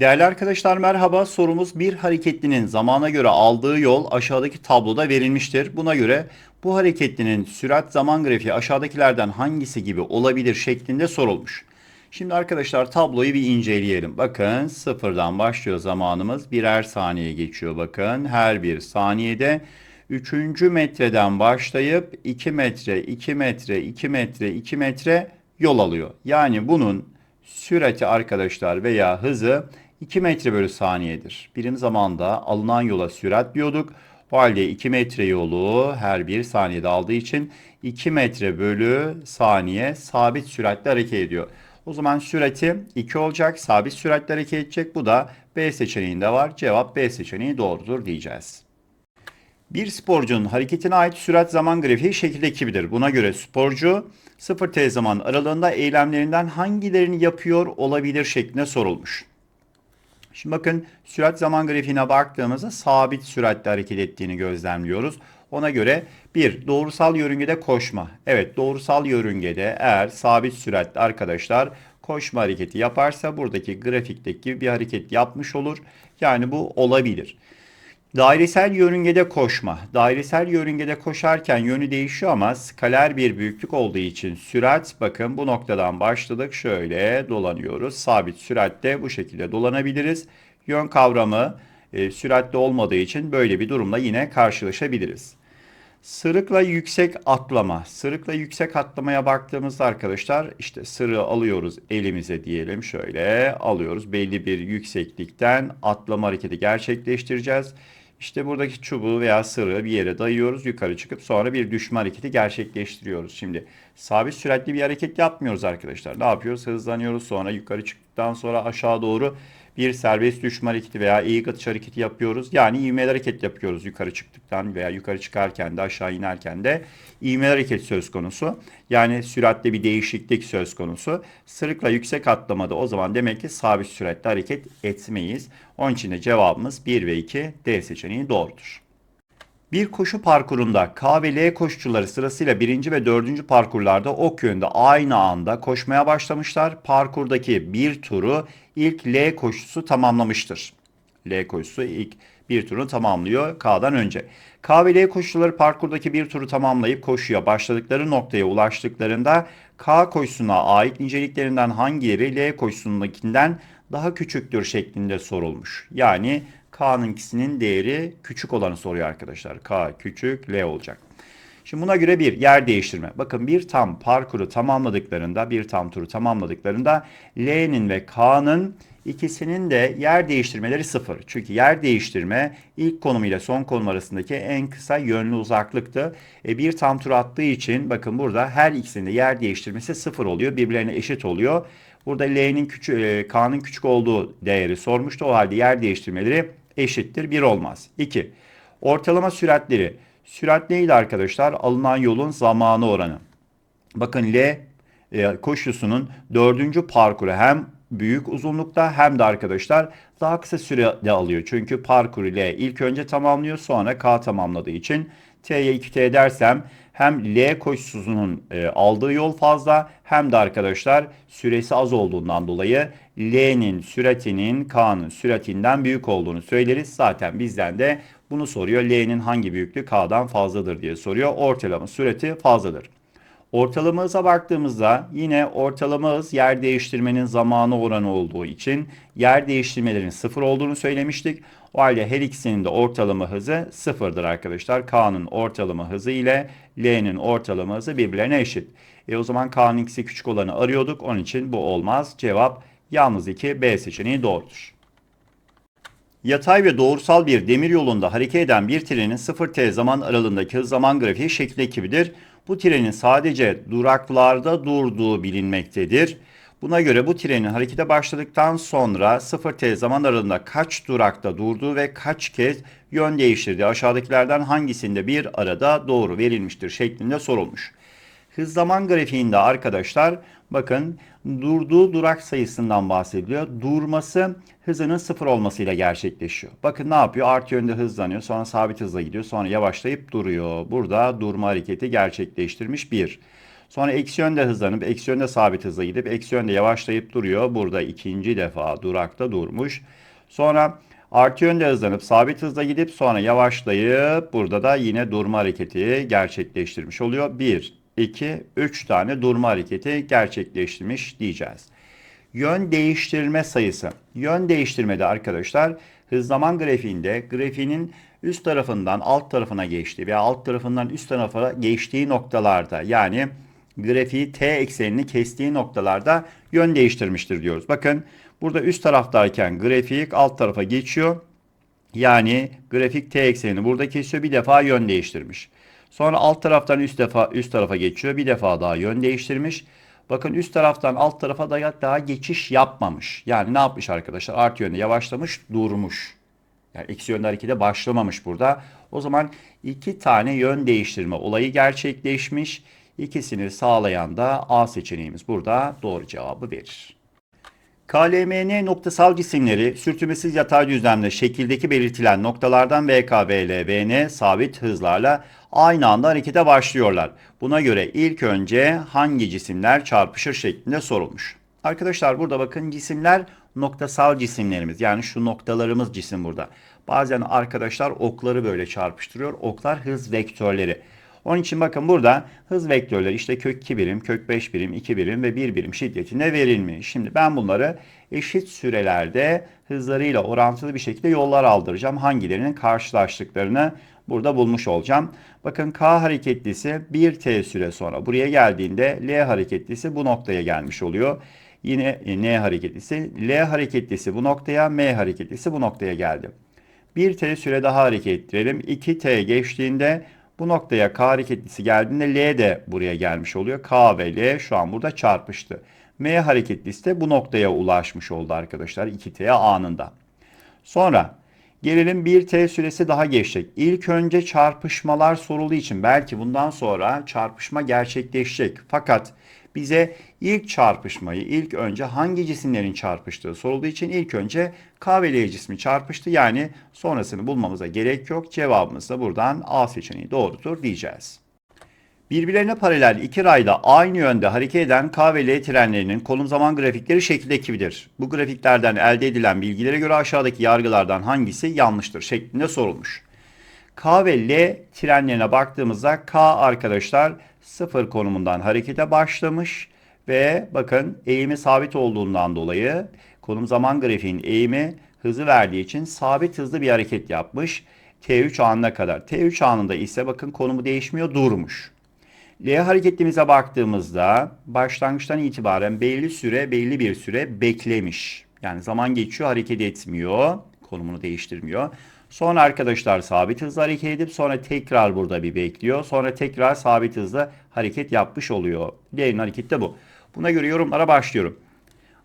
Değerli arkadaşlar merhaba. Sorumuz bir hareketlinin zamana göre aldığı yol aşağıdaki tabloda verilmiştir. Buna göre bu hareketlinin sürat zaman grafiği aşağıdakilerden hangisi gibi olabilir şeklinde sorulmuş. Şimdi arkadaşlar tabloyu bir inceleyelim. Bakın sıfırdan başlıyor zamanımız. Birer saniye geçiyor bakın. Her bir saniyede 3. metreden başlayıp 2 metre, 2 metre, 2 metre, 2 metre yol alıyor. Yani bunun sürati arkadaşlar veya hızı 2 metre bölü saniyedir. Birim zamanda alınan yola sürat diyorduk. O halde 2 metre yolu her bir saniyede aldığı için 2 metre bölü saniye sabit süratle hareket ediyor. O zaman sürati 2 olacak. Sabit süratle hareket edecek. Bu da B seçeneğinde var. Cevap B seçeneği doğrudur diyeceğiz. Bir sporcunun hareketine ait sürat zaman grafiği şekilde gibidir. Buna göre sporcu 0t zaman aralığında eylemlerinden hangilerini yapıyor olabilir şeklinde sorulmuş. Şimdi bakın sürat zaman grafiğine baktığımızda sabit süratle hareket ettiğini gözlemliyoruz. Ona göre bir doğrusal yörüngede koşma. Evet doğrusal yörüngede eğer sabit süratle arkadaşlar koşma hareketi yaparsa buradaki grafikteki bir hareket yapmış olur. Yani bu olabilir. Dairesel yörüngede koşma. Dairesel yörüngede koşarken yönü değişiyor ama skaler bir büyüklük olduğu için sürat bakın bu noktadan başladık. Şöyle dolanıyoruz. Sabit süratte bu şekilde dolanabiliriz. Yön kavramı e, süratli olmadığı için böyle bir durumla yine karşılaşabiliriz. Sırıkla yüksek atlama. Sırıkla yüksek atlamaya baktığımızda arkadaşlar işte sırığı alıyoruz elimize diyelim şöyle alıyoruz. Belli bir yükseklikten atlama hareketi gerçekleştireceğiz. İşte buradaki çubuğu veya sırığı bir yere dayıyoruz. Yukarı çıkıp sonra bir düşme hareketi gerçekleştiriyoruz. Şimdi sabit süratli bir hareket yapmıyoruz arkadaşlar. Ne yapıyoruz? Hızlanıyoruz. Sonra yukarı çıktıktan sonra aşağı doğru bir serbest düşme hareketi veya eğik atış hareketi yapıyoruz. Yani ivmeli hareket yapıyoruz yukarı çıktıktan veya yukarı çıkarken de aşağı inerken de ivmeli hareket söz konusu. Yani süratte bir değişiklik söz konusu. Sırıkla yüksek atlamada o zaman demek ki sabit süratle hareket etmeyiz. Onun için de cevabımız 1 ve 2 D seçeneği doğrudur. Bir koşu parkurunda K ve L koşucuları sırasıyla birinci ve dördüncü parkurlarda ok yönde aynı anda koşmaya başlamışlar. Parkurdaki bir turu ilk L koşusu tamamlamıştır. L koşusu ilk bir turunu tamamlıyor K'dan önce. K ve L koşucuları parkurdaki bir turu tamamlayıp koşuya başladıkları noktaya ulaştıklarında K koşusuna ait niceliklerinden hangileri L koşusundakinden daha küçüktür şeklinde sorulmuş. Yani K'nınkisinin değeri küçük olanı soruyor arkadaşlar. K küçük L olacak. Şimdi buna göre bir yer değiştirme. Bakın bir tam parkuru tamamladıklarında, bir tam turu tamamladıklarında L'nin ve K'nın ikisinin de yer değiştirmeleri sıfır. Çünkü yer değiştirme ilk konum ile son konum arasındaki en kısa yönlü uzaklıktı. E, bir tam tur attığı için bakın burada her ikisinin de yer değiştirmesi sıfır oluyor. Birbirlerine eşit oluyor. Burada L'nin küçük, e, K'nın küçük olduğu değeri sormuştu. O halde yer değiştirmeleri eşittir 1 olmaz. 2. Ortalama süratleri. Sürat neydi arkadaşlar? Alınan yolun zamanı oranı. Bakın L e, koşusunun dördüncü parkuru hem büyük uzunlukta hem de arkadaşlar daha kısa sürede alıyor. Çünkü parkuru L ilk önce tamamlıyor sonra K tamamladığı için T'ye 2T dersem hem L koşusunun e, aldığı yol fazla hem de arkadaşlar süresi az olduğundan dolayı L'nin süratinin K'nın süratinden büyük olduğunu söyleriz. Zaten bizden de bunu soruyor. L'nin hangi büyüklüğü K'dan fazladır diye soruyor. Ortalama sürati fazladır. Ortalama hıza baktığımızda yine ortalama hız yer değiştirmenin zamanı oranı olduğu için yer değiştirmelerin sıfır olduğunu söylemiştik. O halde her ikisinin de ortalama hızı sıfırdır arkadaşlar. K'nın ortalama hızı ile L'nin ortalama hızı birbirlerine eşit. E o zaman K'nın ikisi küçük olanı arıyorduk. Onun için bu olmaz. Cevap yalnız 2 B seçeneği doğrudur. Yatay ve doğrusal bir demir yolunda hareket eden bir trenin 0t zaman aralığındaki hız zaman grafiği şekli gibidir. Bu trenin sadece duraklarda durduğu bilinmektedir. Buna göre bu trenin harekete başladıktan sonra 0t zaman aralığında kaç durakta durduğu ve kaç kez yön değiştirdiği aşağıdakilerden hangisinde bir arada doğru verilmiştir şeklinde sorulmuş. Hız zaman grafiğinde arkadaşlar bakın durduğu durak sayısından bahsediliyor. Durması hızının sıfır olmasıyla gerçekleşiyor. Bakın ne yapıyor? Artı yönde hızlanıyor. Sonra sabit hızla gidiyor. Sonra yavaşlayıp duruyor. Burada durma hareketi gerçekleştirmiş bir. Sonra eksi yönde hızlanıp eksi yönde sabit hızla gidip eksi yönde yavaşlayıp duruyor. Burada ikinci defa durakta durmuş. Sonra artı yönde hızlanıp sabit hızla gidip sonra yavaşlayıp burada da yine durma hareketi gerçekleştirmiş oluyor. 1, 2, 3 tane durma hareketi gerçekleştirmiş diyeceğiz. Yön değiştirme sayısı. Yön değiştirmede arkadaşlar hız zaman grafiğinde grafiğinin üst tarafından alt tarafına geçtiği veya alt tarafından üst tarafa geçtiği noktalarda yani grafiği t eksenini kestiği noktalarda yön değiştirmiştir diyoruz. Bakın burada üst taraftayken grafik alt tarafa geçiyor. Yani grafik t eksenini burada kesiyor bir defa yön değiştirmiş. Sonra alt taraftan üst defa üst tarafa geçiyor bir defa daha yön değiştirmiş. Bakın üst taraftan alt tarafa da daha geçiş yapmamış. Yani ne yapmış arkadaşlar? Artı yönde yavaşlamış, durmuş. Yani eksi yönde harekete başlamamış burada. O zaman iki tane yön değiştirme olayı gerçekleşmiş. İkisini sağlayan da A seçeneğimiz burada doğru cevabı verir. KLMN noktasal cisimleri sürtünmesiz yatay düzlemde şekildeki belirtilen noktalardan VK, VN sabit hızlarla aynı anda harekete başlıyorlar. Buna göre ilk önce hangi cisimler çarpışır şeklinde sorulmuş. Arkadaşlar burada bakın cisimler noktasal cisimlerimiz. Yani şu noktalarımız cisim burada. Bazen arkadaşlar okları böyle çarpıştırıyor. Oklar hız vektörleri. Onun için bakın burada hız vektörleri işte kök 2 birim, kök 5 birim, 2 birim ve 1 birim şiddetinde verilmiş. Şimdi ben bunları eşit sürelerde hızlarıyla orantılı bir şekilde yollar aldıracağım. Hangilerinin karşılaştıklarını burada bulmuş olacağım. Bakın K hareketlisi 1T süre sonra buraya geldiğinde L hareketlisi bu noktaya gelmiş oluyor. Yine N hareketlisi, L hareketlisi bu noktaya, M hareketlisi bu noktaya geldi. 1T süre daha hareket ettirelim. 2T geçtiğinde bu noktaya K hareketlisi geldiğinde L de buraya gelmiş oluyor. K ve L şu an burada çarpıştı. M hareketlisi de bu noktaya ulaşmış oldu arkadaşlar 2T anında. Sonra gelelim 1T süresi daha geçecek. İlk önce çarpışmalar sorulduğu için belki bundan sonra çarpışma gerçekleşecek. Fakat bize ilk çarpışmayı ilk önce hangi cisimlerin çarpıştığı sorulduğu için ilk önce K ve L cismi çarpıştı. Yani sonrasını bulmamıza gerek yok. Cevabımız da buradan A seçeneği doğrudur diyeceğiz. Birbirlerine paralel iki rayda aynı yönde hareket eden K ve L trenlerinin konum zaman grafikleri şekildeki gibidir. Bu grafiklerden elde edilen bilgilere göre aşağıdaki yargılardan hangisi yanlıştır şeklinde sorulmuş. K ve L trenlerine baktığımızda K arkadaşlar sıfır konumundan harekete başlamış ve bakın eğimi sabit olduğundan dolayı konum zaman grafiğin eğimi hızı verdiği için sabit hızlı bir hareket yapmış. T3 anına kadar. T3 anında ise bakın konumu değişmiyor durmuş. L hareketimize baktığımızda başlangıçtan itibaren belli süre belli bir süre beklemiş. Yani zaman geçiyor hareket etmiyor. Konumunu değiştirmiyor. Sonra arkadaşlar sabit hızla hareket edip sonra tekrar burada bir bekliyor. Sonra tekrar sabit hızla hareket yapmış oluyor. L'nin hareketi de bu. Buna göre yorumlara başlıyorum.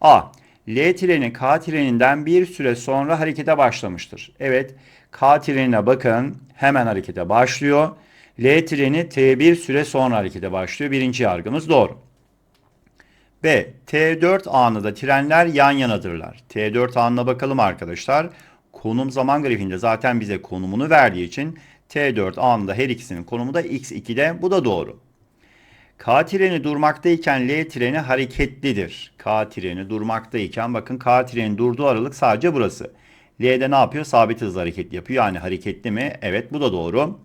A. L treni K treninden bir süre sonra harekete başlamıştır. Evet K trenine bakın hemen harekete başlıyor. L treni T1 süre sonra harekete başlıyor. Birinci yargımız doğru. B. T4 anında trenler yan yanadırlar. T4 anına bakalım arkadaşlar. Konum zaman grafiğinde zaten bize konumunu verdiği için T4 anında her ikisinin konumu da X2'de. Bu da doğru. K treni durmaktayken L treni hareketlidir. K treni durmaktayken bakın K trenin durduğu aralık sadece burası. L'de ne yapıyor? Sabit hızla hareket yapıyor. Yani hareketli mi? Evet bu da doğru.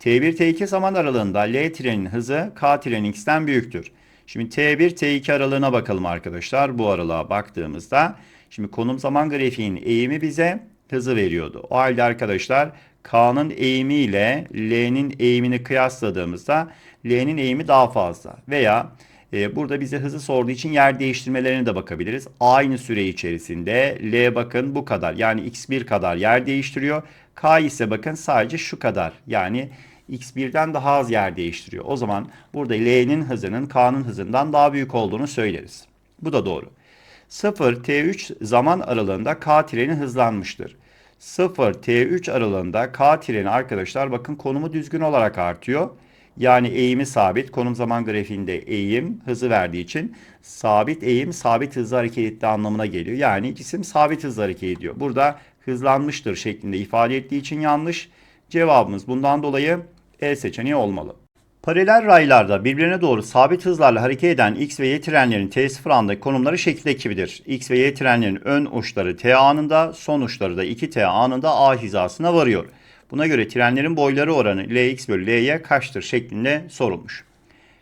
T1 T2 zaman aralığında L trenin hızı K trenin X'ten büyüktür. Şimdi T1 T2 aralığına bakalım arkadaşlar. Bu aralığa baktığımızda şimdi konum zaman grafiğinin eğimi bize hızı veriyordu. O halde arkadaşlar K'nın eğimi ile L'nin eğimini kıyasladığımızda L'nin eğimi daha fazla. Veya e, burada bize hızı sorduğu için yer değiştirmelerine de bakabiliriz. Aynı süre içerisinde L bakın bu kadar yani X1 kadar yer değiştiriyor. K ise bakın sadece şu kadar yani X1'den daha az yer değiştiriyor. O zaman burada L'nin hızının K'nın hızından daha büyük olduğunu söyleriz. Bu da doğru. 0 T3 zaman aralığında K treni hızlanmıştır. 0 T3 aralığında K treni arkadaşlar bakın konumu düzgün olarak artıyor. Yani eğimi sabit. Konum zaman grafiğinde eğim hızı verdiği için sabit eğim sabit hızlı hareket ettiği anlamına geliyor. Yani cisim sabit hızlı hareket ediyor. Burada hızlanmıştır şeklinde ifade ettiği için yanlış. Cevabımız bundan dolayı E seçeneği olmalı. Paralel raylarda birbirine doğru sabit hızlarla hareket eden X ve Y trenlerin T0 andaki konumları şekildeki gibidir. X ve Y trenlerin ön uçları T anında, son uçları da 2T anında A hizasına varıyor. Buna göre trenlerin boyları oranı Lx bölü Ly kaçtır şeklinde sorulmuş.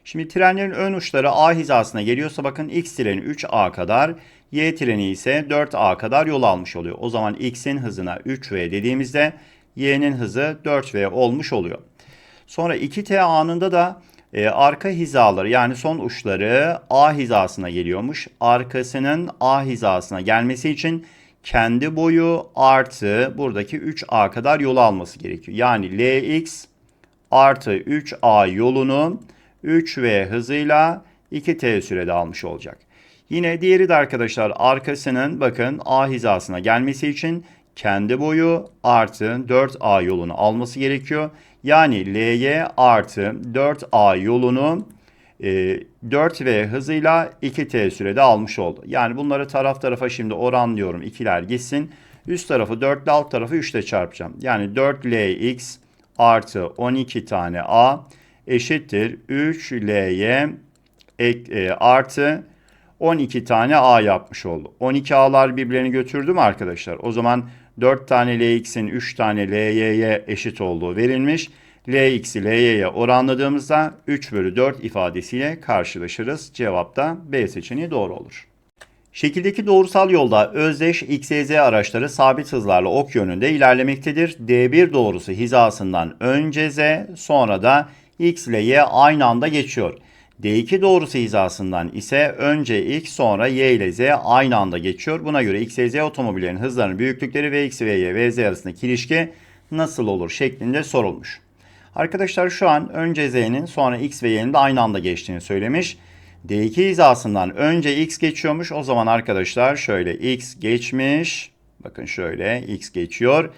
Şimdi trenlerin ön uçları A hizasına geliyorsa bakın X treni 3A kadar, Y treni ise 4A kadar yol almış oluyor. O zaman X'in hızına 3V dediğimizde Y'nin hızı 4V olmuş oluyor. Sonra 2T anında da e, arka hizaları yani son uçları A hizasına geliyormuş. Arkasının A hizasına gelmesi için kendi boyu artı buradaki 3A kadar yol alması gerekiyor. Yani Lx artı 3A yolunu 3V hızıyla 2T sürede almış olacak. Yine diğeri de arkadaşlar arkasının bakın A hizasına gelmesi için kendi boyu artı 4A yolunu alması gerekiyor. Yani Ly artı 4A yolunu 4V hızıyla 2T sürede almış oldu. Yani bunları taraf tarafa şimdi oranlıyorum. ikiler gitsin. Üst tarafı 4 ile alt tarafı 3 ile çarpacağım. Yani 4Lx artı 12 tane A eşittir 3Ly e, artı 12 tane A yapmış oldu. 12 A'lar birbirlerini götürdü mü arkadaşlar? O zaman 4 tane Lx'in 3 tane Ly'ye eşit olduğu verilmiş. Lx'i Ly'ye oranladığımızda 3 bölü 4 ifadesiyle karşılaşırız. Cevap da B seçeneği doğru olur. Şekildeki doğrusal yolda özdeş X, Y, Z araçları sabit hızlarla ok yönünde ilerlemektedir. D1 doğrusu hizasından önce Z sonra da X ile Y aynı anda geçiyor. D2 doğrusu hizasından ise önce X sonra Y ile Z aynı anda geçiyor. Buna göre X, Z otomobillerin hızlarının büyüklükleri ve X ve Y ve arasındaki ilişki nasıl olur şeklinde sorulmuş. Arkadaşlar şu an önce Z'nin sonra X ve Y'nin de aynı anda geçtiğini söylemiş. D2 hizasından önce X geçiyormuş. O zaman arkadaşlar şöyle X geçmiş. Bakın şöyle X geçiyor.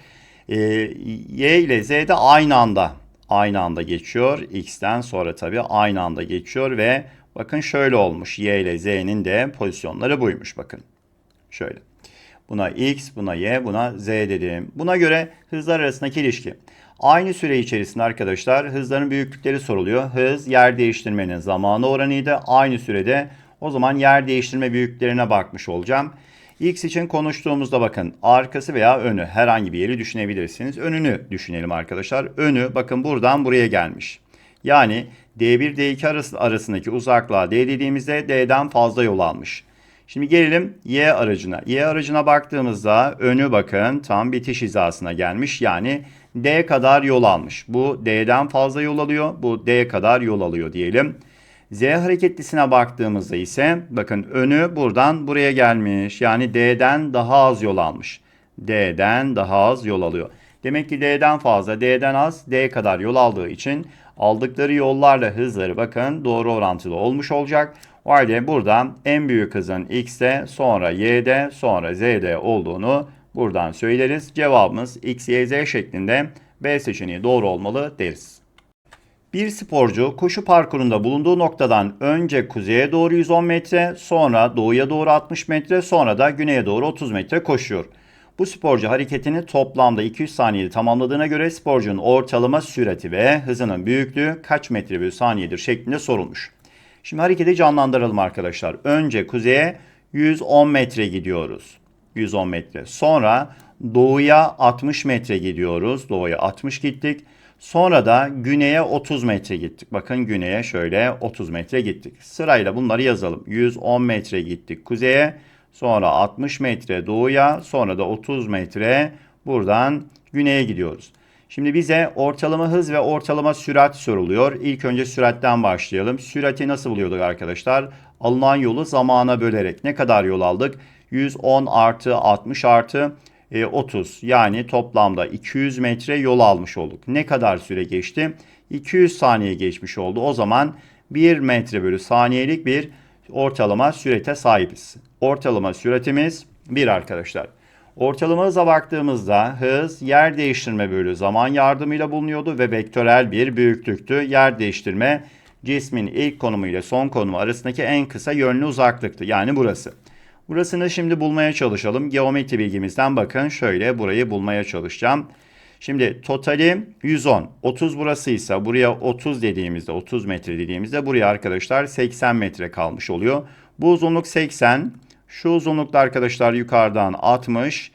Ee, y ile Z de aynı anda aynı anda geçiyor. X'ten sonra tabii aynı anda geçiyor ve bakın şöyle olmuş. Y ile Z'nin de pozisyonları buymuş bakın. Şöyle. Buna X, buna Y, buna Z dedim. Buna göre hızlar arasındaki ilişki. Aynı süre içerisinde arkadaşlar hızların büyüklükleri soruluyor. Hız yer değiştirmenin zamanı oranıydı. Aynı sürede o zaman yer değiştirme büyüklüklerine bakmış olacağım. X için konuştuğumuzda bakın arkası veya önü herhangi bir yeri düşünebilirsiniz. Önünü düşünelim arkadaşlar. Önü bakın buradan buraya gelmiş. Yani D1 D2 arası, arasındaki uzaklığa D dediğimizde D'den fazla yol almış. Şimdi gelelim Y aracına. Y aracına baktığımızda önü bakın tam bitiş hizasına gelmiş. Yani D kadar yol almış. Bu D'den fazla yol alıyor. Bu D kadar yol alıyor diyelim. Z hareketlisine baktığımızda ise bakın önü buradan buraya gelmiş. Yani D'den daha az yol almış. D'den daha az yol alıyor. Demek ki D'den fazla, D'den az, D kadar yol aldığı için aldıkları yollarla hızları bakın doğru orantılı olmuş olacak. O halde buradan en büyük hızın X'de, sonra Y'de, sonra Z'de olduğunu buradan söyleriz. Cevabımız X, Y, Z şeklinde B seçeneği doğru olmalı deriz. Bir sporcu koşu parkurunda bulunduğu noktadan önce kuzeye doğru 110 metre, sonra doğuya doğru 60 metre, sonra da güneye doğru 30 metre koşuyor. Bu sporcu hareketini toplamda 200 saniyede tamamladığına göre sporcunun ortalama sürati ve hızının büyüklüğü kaç metre bölü saniyedir şeklinde sorulmuş. Şimdi hareketi canlandıralım arkadaşlar. Önce kuzeye 110 metre gidiyoruz. 110 metre. Sonra doğuya 60 metre gidiyoruz. Doğuya 60 gittik. Sonra da güneye 30 metre gittik. Bakın güneye şöyle 30 metre gittik. Sırayla bunları yazalım. 110 metre gittik kuzeye. Sonra 60 metre doğuya. Sonra da 30 metre buradan güneye gidiyoruz. Şimdi bize ortalama hız ve ortalama sürat soruluyor. İlk önce süratten başlayalım. Sürati nasıl buluyorduk arkadaşlar? Alınan yolu zamana bölerek. Ne kadar yol aldık? 110 artı 60 artı 30 e, yani toplamda 200 metre yol almış olduk. Ne kadar süre geçti? 200 saniye geçmiş oldu. O zaman 1 metre bölü saniyelik bir ortalama sürete sahibiz. Ortalama süratimiz 1 arkadaşlar. Ortalama hıza baktığımızda hız yer değiştirme bölü zaman yardımıyla bulunuyordu ve vektörel bir büyüklüktü. Yer değiştirme cismin ilk konumu ile son konumu arasındaki en kısa yönlü uzaklıktı. Yani burası. Burasını şimdi bulmaya çalışalım. Geometri bilgimizden bakın şöyle burayı bulmaya çalışacağım. Şimdi totali 110. 30 burasıysa buraya 30 dediğimizde 30 metre dediğimizde buraya arkadaşlar 80 metre kalmış oluyor. Bu uzunluk 80. Şu uzunlukta arkadaşlar yukarıdan 60.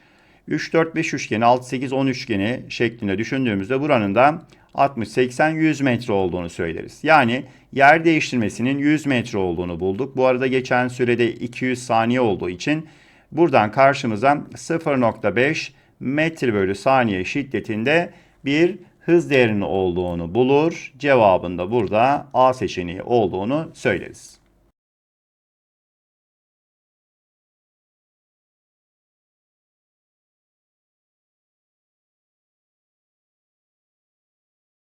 3, 4, 5 üçgeni, 6, 8, 10 üçgeni şeklinde düşündüğümüzde buranın da 60, 80, 100 metre olduğunu söyleriz. Yani yer değiştirmesinin 100 metre olduğunu bulduk. Bu arada geçen sürede 200 saniye olduğu için buradan karşımıza 0.5 metre bölü saniye şiddetinde bir hız değerinin olduğunu bulur. Cevabında burada A seçeneği olduğunu söyleriz.